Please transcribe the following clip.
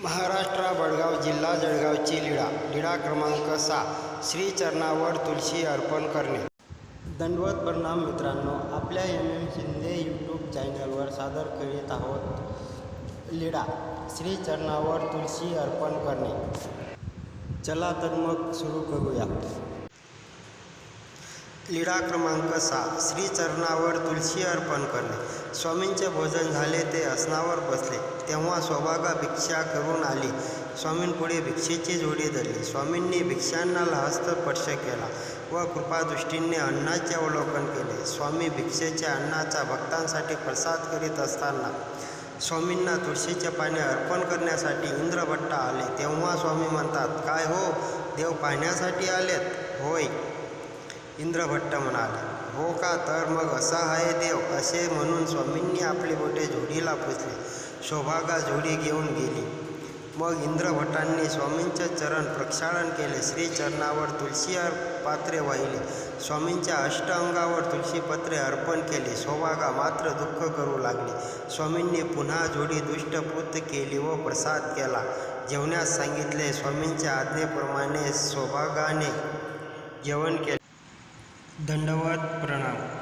महाराष्ट्र वडगाव जिल्हा जळगावची लिडा लिळा क्रमांक सहा. श्रीचरणावर तुळशी तुलसी अर्पण करणे. दंडवत परिणाम मित्रांनो आपल्या एम एम शिंदे यूट्यूब चॅनलवर सादर करीत आहोत लिडा. श्रीचरणावर तुळशी तुलसी अर्पण करणे. चला तर मग सुरू करूया. लीळा क्रमांक सहा श्रीचरणावर तुलसी अर्पण करणे. स्वामींचे भोजन झाले ते असनावर बसले. तेव्हा स्वभागा भिक्षा करून आली. स्वामींपुढे भिक्षेची जोडी धरली. स्वामींनी भिक्षांना हस्तस्पर्श केला व कृपादृष्टीने अन्नाचे अवलोकन केले. स्वामी भिक्षेच्या अन्नाचा भक्तांसाठी प्रसाद करीत असताना स्वामींना तुळशीचे पाने अर्पण करण्यासाठी इंद्रभट्ट आले. तेव्हा स्वामी म्हणतात काय हो? देव पाहण्यासाठी आलेत? होय. इंद्रभट्ट म्हणाले हो का? तर मग असा आहे देव असे म्हणून स्वामींनी आपले बोटे जोडीला पुसले शोभागा जोडी घेऊन गेली. मग इंद्रभट्टांनी स्वामींचे चरण प्रक्षालन केले श्रीचरणावर तुलसी तुळशी पात्रे वाहिले. स्वामींच्या अष्ट अंगावर तुळशीपत्रे अर्पण केले सौभागा मात्र दुःख करू लागली. स्वामींनी पुन्हा जोडी दुष्टपूत केली व प्रसाद केला. जेवण्यास सांगितले स्वामींच्या आज्ञेप्रमाणे सौभागाने जेवण केले. दंडवत प्रणाम.